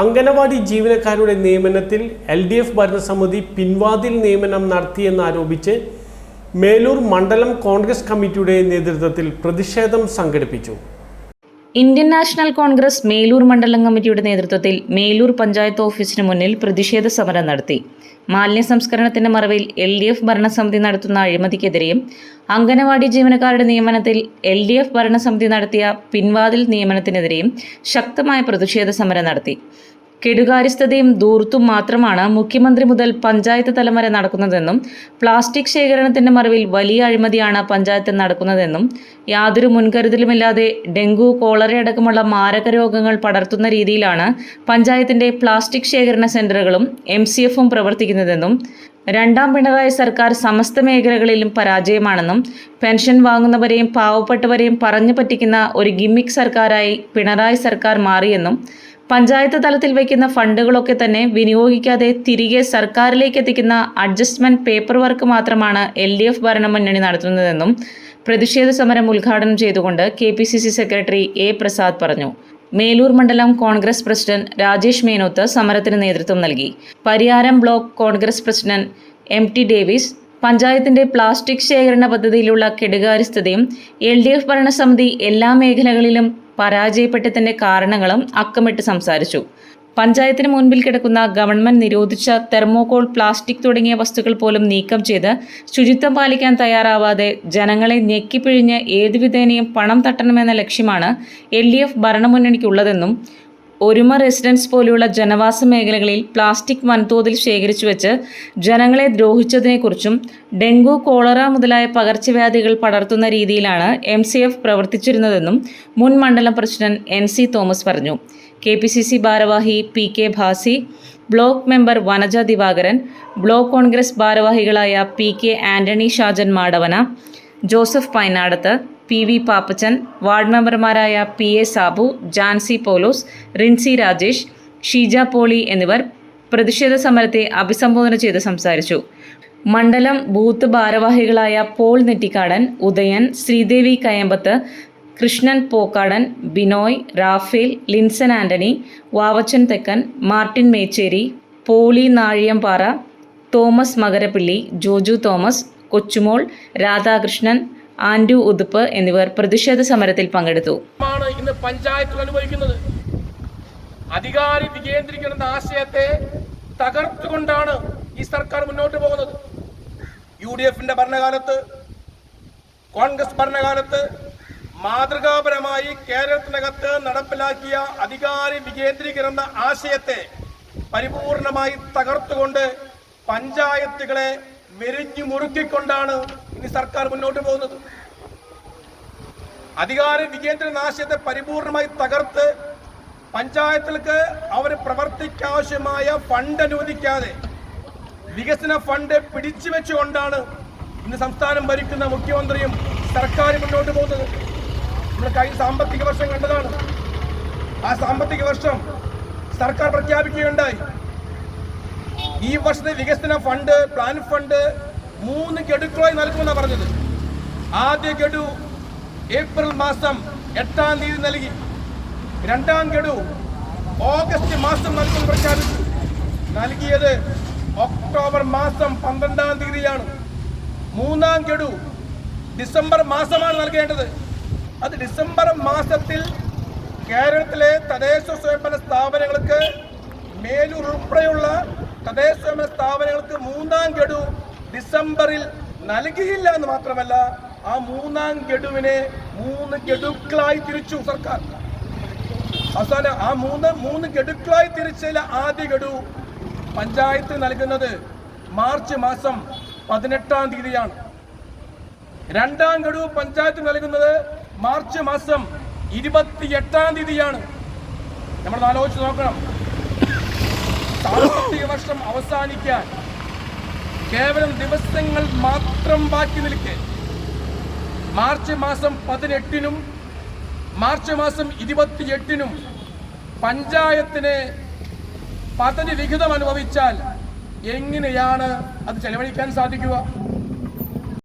അംഗനവാടി ജീവനക്കാരുടെ നിയമനത്തിൽ L D F ഭരണസമിതി പിൻവാതിൽ നിയമനം നടത്തിയെന്നാരോപിച്ച് മേലൂർ മണ്ഡലം കോൺഗ്രസ് കമ്മിറ്റിയുടെ നേതൃത്വത്തിൽ പ്രതിഷേധം സംഘടിപ്പിച്ചു. ഇന്ത്യൻ നാഷണൽ കോൺഗ്രസ് മേലൂർ മണ്ഡലം കമ്മിറ്റിയുടെ നേതൃത്വത്തിൽ മേലൂർ പഞ്ചായത്ത് ഓഫീസിന് മുന്നിൽ പ്രതിഷേധ സമരം നടത്തി. മാലിന്യ സംസ്കരണത്തിന്റെ മറവിൽ എൽ ഡി എഫ് ഭരണസമിതി നടത്തുന്ന അഴിമതിക്കെതിരെയും അംഗനവാടി ജീവനക്കാരുടെ നിയമനത്തിൽ എൽ ഡി എഫ് ഭരണസമിതി നടത്തിയ പിൻവാതിൽ നിയമനത്തിനെതിരെയും ശക്തമായ പ്രതിഷേധ സമരം നടത്തി. കെടുകാര്യസ്ഥതയും ദൂർത്തും മാത്രമാണ് മുഖ്യമന്ത്രി മുതൽ പഞ്ചായത്ത് തലം വരെ നടക്കുന്നതെന്നും പ്ലാസ്റ്റിക് ശേഖരണത്തിന്റെ മറവിൽ വലിയ അഴിമതിയാണ് പഞ്ചായത്ത് നടക്കുന്നതെന്നും യാതൊരു മുൻകരുതലുമില്ലാതെ ഡെങ്കു കോളറ അടക്കമുള്ള മാരക രോഗങ്ങൾ പടർത്തുന്ന രീതിയിലാണ് പഞ്ചായത്തിന്റെ പ്ലാസ്റ്റിക് ശേഖരണ സെന്ററുകളും എം സി എഫും പ്രവർത്തിക്കുന്നതെന്നും രണ്ടാം പിണറായി സർക്കാർ സമസ്ത മേഖലകളിലും പരാജയമാണെന്നും പെൻഷൻ വാങ്ങുന്നവരെയും പാവപ്പെട്ടവരെയും പറഞ്ഞു പറ്റിക്കുന്ന ഒരു ഗിമ്മിക് സർക്കാരായി പിണറായി സർക്കാർ മാറിയെന്നും പഞ്ചായത്ത് തലത്തിൽ വയ്ക്കുന്ന ഫണ്ടുകളൊക്കെ തന്നെ വിനിയോഗിക്കാതെ തിരികെ സർക്കാരിലേക്ക് എത്തിക്കുന്ന അഡ്ജസ്റ്റ്മെന്റ് പേപ്പർ വർക്ക് മാത്രമാണ് എൽ ഡി എഫ് ഭരണമുന്നണി നടത്തുന്നതെന്നും പ്രതിഷേധ സമരം ഉദ്ഘാടനം ചെയ്തുകൊണ്ട് K P C C secretary A Prasad പറഞ്ഞു. മേലൂർ മണ്ഡലം കോൺഗ്രസ് പ്രസിഡന്റ് രാജേഷ് മേനോത്ത് സമരത്തിന് നേതൃത്വം നൽകി. Pariyaram block Congress president M T Davis പഞ്ചായത്തിന്റെ പ്ലാസ്റ്റിക് ശേഖരണ പദ്ധതിയിലുള്ള കെടുകാര്യസ്ഥതയും എൽ ഡി എഫ് ഭരണസമിതി എല്ലാ മേഖലകളിലും പരാജയപ്പെട്ടതിന്റെ കാരണങ്ങളും അക്കമിട്ട് സംസാരിച്ചു. പഞ്ചായത്തിന് മുൻപിൽ കിടക്കുന്ന ഗവൺമെന്റ് നിരോധിച്ച തെർമോകോൾ പ്ലാസ്റ്റിക് തുടങ്ങിയ വസ്തുക്കൾ പോലും നീക്കം ചെയ്ത് ശുചിത്വം പാലിക്കാൻ തയ്യാറാവാതെ ജനങ്ങളെ ഞെക്കിപ്പിഴിഞ്ഞ് ഏതുവിധേനയും പണം തട്ടണമെന്ന ലക്ഷ്യമാണ് എൽ ഡി എഫ് ഭരണമുന്നണിക്കുള്ളതെന്നും ഒരുമ റെസിഡൻസ് പോലെയുള്ള ജനവാസ മേഖലകളിൽ പ്ലാസ്റ്റിക് വൻതോതിൽ ശേഖരിച്ചു വെച്ച് ജനങ്ങളെ ദ്രോഹിച്ചതിനെക്കുറിച്ചും ഡെങ്കു കോളറ മുതലായ പകർച്ചവ്യാധികൾ പടർത്തുന്ന രീതിയിലാണ് എം സി എഫ് പ്രവർത്തിച്ചിരുന്നതെന്നും മുൻ മണ്ഡലം പ്രസിഡന്റ് എൻ സി തോമസ് പറഞ്ഞു. കെ പി സി സി ഭാരവാഹി P K Bhasi block member Vanaja Divakaran block Congress ഭാരവാഹികളായ P K Antony Shajan Madavana Joseph Painadath P V Pappachan ward മെമ്പർമാരായ P A Sabu Jancy Polose Rincy Rajesh Sheeja Poly എന്നിവർ പ്രതിഷേധ സമരത്തെ അഭിസംബോധന ചെയ്ത് സംസാരിച്ചു. മണ്ഡലം ബൂത്ത് ഭാരവാഹികളായ Paul Nettikadan Udayan Sreedevi Kayampath Krishnan Pokkadan Binoy Raphael Linson Antony Vavachan Thekkan Martin Mecheri Poly Nazhiyampara Thomas Makarappilly Joju Thomas Kochumol Radhakrishnan Andu Uthup എന്നിവർ പ്രതിഷേധ സമരത്തിൽ പങ്കെടുത്തു. ഇന്ന് പഞ്ചായത്തുകൾ അനുഭവിക്കുന്നത്. അധികാരി വികേന്ദ്രീകരണം ആശയത്തെ തകർത്തുകൊണ്ടാണ് ഈ സർക്കാർ മുന്നോട്ട് പോകുന്നത്. യു ഡി എഫിന്റെ ഭരണകാലത്ത് കോൺഗ്രസ് ഭരണകാലത്ത് മാതൃകാപരമായി കേരളത്തിനകത്ത് നടപ്പിലാക്കിയ അധികാരി വികേന്ദ്രീകരണം ആശയത്തെ പരിപൂർണമായി തകർത്തുകൊണ്ട് പഞ്ചായത്തുകളെ മെരിഞ്ഞു മുറുക്കിക്കൊണ്ടാണ് ഇനി സർക്കാർ മുന്നോട്ട് പോകുന്നത്. അധികാര വികേന്ദ്ര നാശത്തെ പരിപൂർണമായി തകർത്ത് പഞ്ചായത്തുകൾക്ക് അവർ പ്രവർത്തിക്കാവശ്യമായ ഫണ്ട് അനുവദിക്കാതെ വികസന ഫണ്ട് പിടിച്ചു വെച്ചുകൊണ്ടാണ് ഇന്ന് സംസ്ഥാനം ഭരിക്കുന്ന മുഖ്യമന്ത്രിയും സർക്കാർ മുന്നോട്ട് പോകുന്നത്. നമ്മൾ കഴിഞ്ഞ സാമ്പത്തിക വർഷം കണ്ടതാണ്. ആ സാമ്പത്തിക വർഷം സർക്കാർ പ്രഖ്യാപിക്കുകയുണ്ടായി. ഈ വർഷത്തെ വികസന ഫണ്ട് പ്ലാൻ ഫണ്ട് മൂന്ന് ഗഡുക്കളായി നൽകുമെന്നാണ് പറഞ്ഞത്. ആദ്യ ഗഡു ഏപ്രിൽ മാസം എട്ടാം തീയതി നൽകി. രണ്ടാം ഗഡു ഓഗസ്റ്റ് മാസം നൽകുമെന്ന് പ്രഖ്യാപിച്ചു. നൽകിയത് ഒക്ടോബർ മാസം പന്ത്രണ്ടാം തീയതിയാണ് മൂന്നാം ഗഡു ഡിസംബർ മാസമാണ് നൽകേണ്ടത്. അത് ഡിസംബർ മാസത്തിൽ കേരളത്തിലെ തദ്ദേശ സ്വയംഭരണ സ്ഥാപനങ്ങൾക്ക് മേലൂർ ഉൾപ്പെടെയുള്ള തദ്ദേശ സ്ഥാപനങ്ങൾക്ക് മൂന്നാം ഗഡു ഡിസംബറിൽ നൽകിയില്ല എന്ന് മാത്രമല്ല ആ മൂന്നാം ഗഡുവിനെ മൂന്ന് ഗഡുക്കളായി തിരിച്ചു സർക്കാർ. അവസാനം ആ മൂന്ന് മൂന്ന് ഗഡുക്കളായി തിരിച്ചതിൽ ആദ്യ ഗഡു പഞ്ചായത്ത് നൽകുന്നത് മാർച്ച് മാസം പതിനെട്ടാം തീയതിയാണ്. രണ്ടാം ഗഡു പഞ്ചായത്ത് നൽകുന്നത് മാർച്ച് മാസം ഇരുപത്തിയെട്ടാം തീയതിയാണ്. നമ്മൾ ആലോചിച്ച് നോക്കണം. സാമ്പത്തിക വർഷം അവസാനിക്കാൻ കേവലം ദിവസങ്ങൾ മാത്രം ബാക്കി നിൽക്കെ. മാർച്ച് മാസം പതിനെട്ടിനും മാർച്ച് മാസം ഇരുപത്തിയെട്ടിനും പഞ്ചായത്തിന് പദ്ധതി വിഹിതം അനുഭവിച്ചാൽ എങ്ങനെയാണ് അത് ചെലവഴിക്കാൻ സാധിക്കുക?